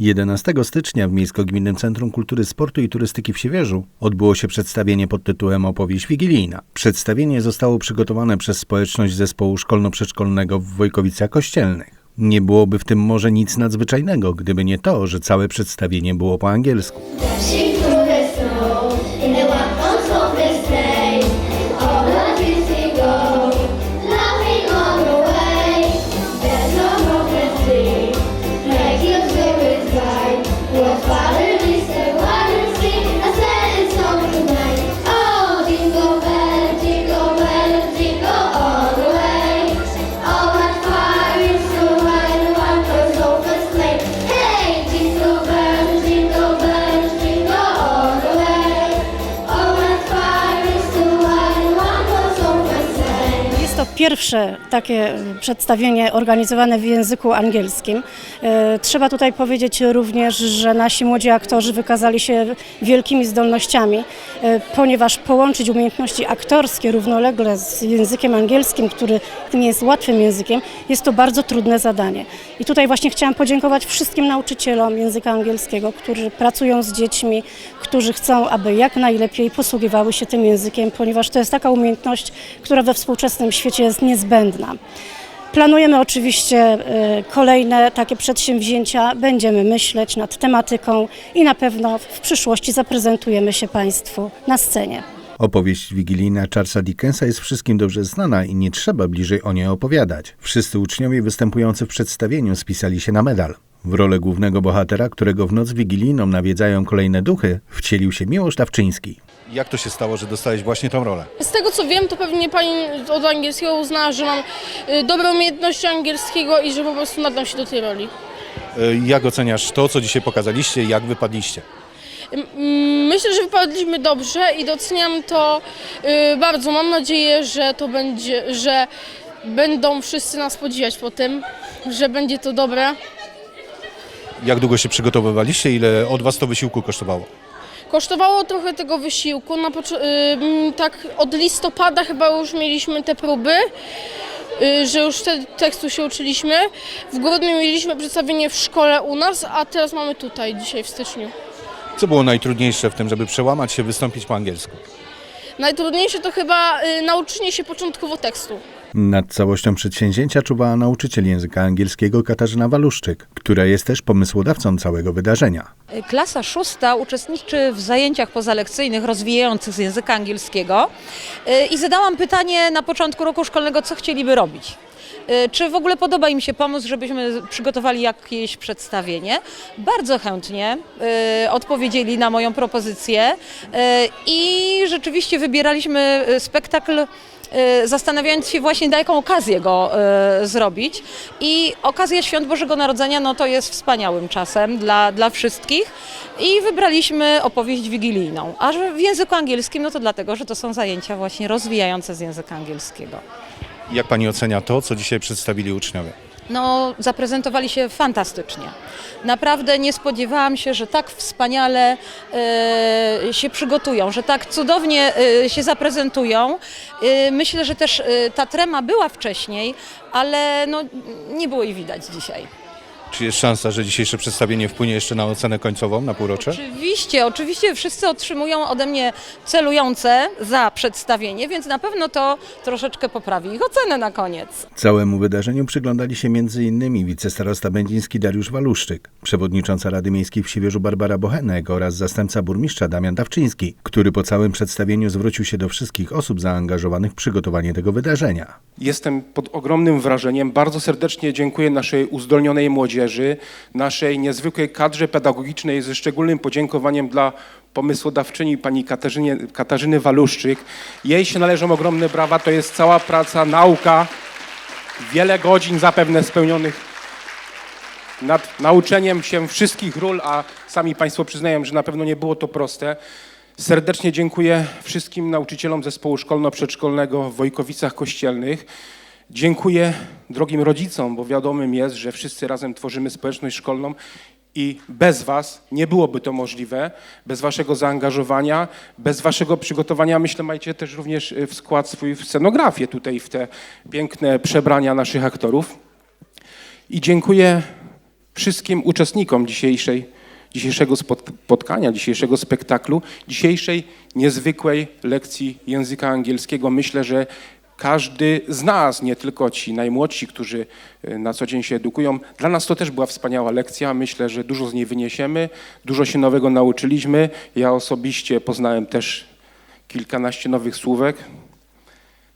11 stycznia w Miejsko-Gminnym Centrum Kultury, Sportu i Turystyki w Siewierzu odbyło się przedstawienie pod tytułem Opowieść Wigilijna. Przedstawienie zostało przygotowane przez społeczność zespołu szkolno-przedszkolnego w Wojkowicach Kościelnych. Nie byłoby w tym może nic nadzwyczajnego, gdyby nie to, że całe przedstawienie było po angielsku. Pierwsze takie e, przedstawienie organizowane w języku angielskim. E, Trzeba tutaj powiedzieć również, że nasi młodzi aktorzy wykazali się wielkimi zdolnościami, e, ponieważ połączyć umiejętności aktorskie równolegle z językiem angielskim, który nie jest łatwym językiem, jest to bardzo trudne zadanie. I tutaj właśnie chciałam podziękować wszystkim nauczycielom języka angielskiego, którzy pracują z dziećmi, którzy chcą, aby jak najlepiej posługiwały się tym językiem, ponieważ to jest taka umiejętność, która we współczesnym świecie jest niezbędna. Planujemy oczywiście e, kolejne takie przedsięwzięcia, będziemy myśleć nad tematyką i na pewno w przyszłości zaprezentujemy się Państwu na scenie. Opowieść wigilijna Charlesa Dickensa jest wszystkim dobrze znana i nie trzeba bliżej o niej opowiadać. Wszyscy uczniowie występujący w przedstawieniu spisali się na medal. W rolę głównego bohatera, którego w noc wigilijną nawiedzają kolejne duchy, wcielił się Miłosz Dawczyński. Jak to się stało, że dostałeś właśnie tą rolę? Z tego co wiem, to pewnie pani od angielskiego uznała, że mam y, dobre umiejętności angielskiego i że po prostu nadam się do tej roli. Y, Jak oceniasz to, co dzisiaj pokazaliście, jak wypadliście? Myślę, że wypadliśmy dobrze i doceniam to y, bardzo. Mam nadzieję, że to będzie, że będą wszyscy nas podziwiać po tym, że będzie to dobre. Jak długo się przygotowywaliście? Ile od was to wysiłku kosztowało? Kosztowało trochę tego wysiłku. Na pocz- ym, tak od listopada chyba już mieliśmy te próby, y, że już wtedy tekstu się uczyliśmy. W grudniu mieliśmy przedstawienie w szkole u nas, a teraz mamy tutaj dzisiaj w styczniu. Co było najtrudniejsze w tym, żeby przełamać się, wystąpić po angielsku? Najtrudniejsze to chyba y, nauczenie się początkowo tekstu. Nad całością przedsięwzięcia czuwała nauczyciel języka angielskiego Katarzyna Waluszczyk, która jest też pomysłodawcą całego wydarzenia. Klasa szósta uczestniczy w zajęciach pozalekcyjnych rozwijających z języka angielskiego Y, i zadałam pytanie na początku roku szkolnego, co chcieliby robić. Y, Czy w ogóle podoba im się pomysł, żebyśmy przygotowali jakieś przedstawienie? Bardzo chętnie y, odpowiedzieli na moją propozycję i rzeczywiście wybieraliśmy spektakl zastanawiając się właśnie na jaką okazję go y, zrobić. I okazja Świąt Bożego Narodzenia no to jest wspaniałym czasem dla, dla wszystkich i wybraliśmy opowieść wigilijną. A w języku angielskim, no to dlatego, że to są zajęcia właśnie rozwijające z języka angielskiego. Jak pani ocenia to, co dzisiaj przedstawili uczniowie? No, zaprezentowali się fantastycznie. Naprawdę nie spodziewałam się, że tak wspaniale e, się przygotują, że tak cudownie e, się zaprezentują. E, myślę, że też ta trema była wcześniej, ale no, nie było jej widać dzisiaj. Czy jest szansa, że dzisiejsze przedstawienie wpłynie jeszcze na ocenę końcową na półrocze? Oczywiście, oczywiście wszyscy otrzymują ode mnie celujące za przedstawienie, więc na pewno to troszeczkę poprawi ich ocenę na koniec. Całemu wydarzeniu przyglądali się m.in. wicestarosta będziński Dariusz Waluszczyk, przewodnicząca Rady Miejskiej w Siewierzu Barbara Bochenek oraz zastępca burmistrza Damian Dawczyński, który po całym przedstawieniu zwrócił się do wszystkich osób zaangażowanych w przygotowanie tego wydarzenia. Jestem pod ogromnym wrażeniem. Bardzo serdecznie dziękuję naszej uzdolnionej młodzieży, naszej niezwykłej kadrze pedagogicznej, ze szczególnym podziękowaniem dla pomysłodawczyni pani Katarzynie, Katarzyny Waluszczyk. Jej się należą ogromne brawa. To jest cała praca, nauka, wiele godzin zapewne spełnionych nad nauczeniem się wszystkich ról, a sami Państwo przyznają, że na pewno nie było to proste. Serdecznie dziękuję wszystkim nauczycielom zespołu szkolno-przedszkolnego w Wojkowicach Kościelnych. Dziękuję drogim rodzicom, bo wiadomym jest, że wszyscy razem tworzymy społeczność szkolną i bez Was nie byłoby to możliwe, bez Waszego zaangażowania, bez Waszego przygotowania. Myślę, macie też również y, w skład swój w scenografię tutaj, w te piękne przebrania naszych aktorów. I dziękuję wszystkim uczestnikom dzisiejszej, dzisiejszego spot- spotkania, dzisiejszego spektaklu, dzisiejszej niezwykłej lekcji języka angielskiego. Myślę, że każdy z nas, nie tylko ci najmłodsi, którzy y, na co dzień się edukują, dla nas to też była wspaniała lekcja. Myślę, że dużo z niej wyniesiemy, dużo się nowego nauczyliśmy. Ja osobiście poznałem też kilkanaście nowych słówek.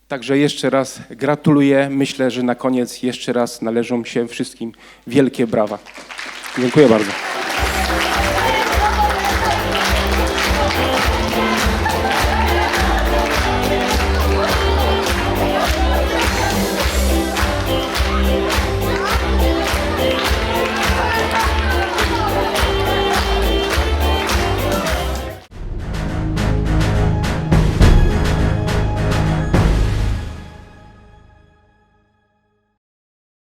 Także jeszcze raz gratuluję. Myślę, że na koniec jeszcze raz należą się wszystkim wielkie brawa. Dziękuję bardzo.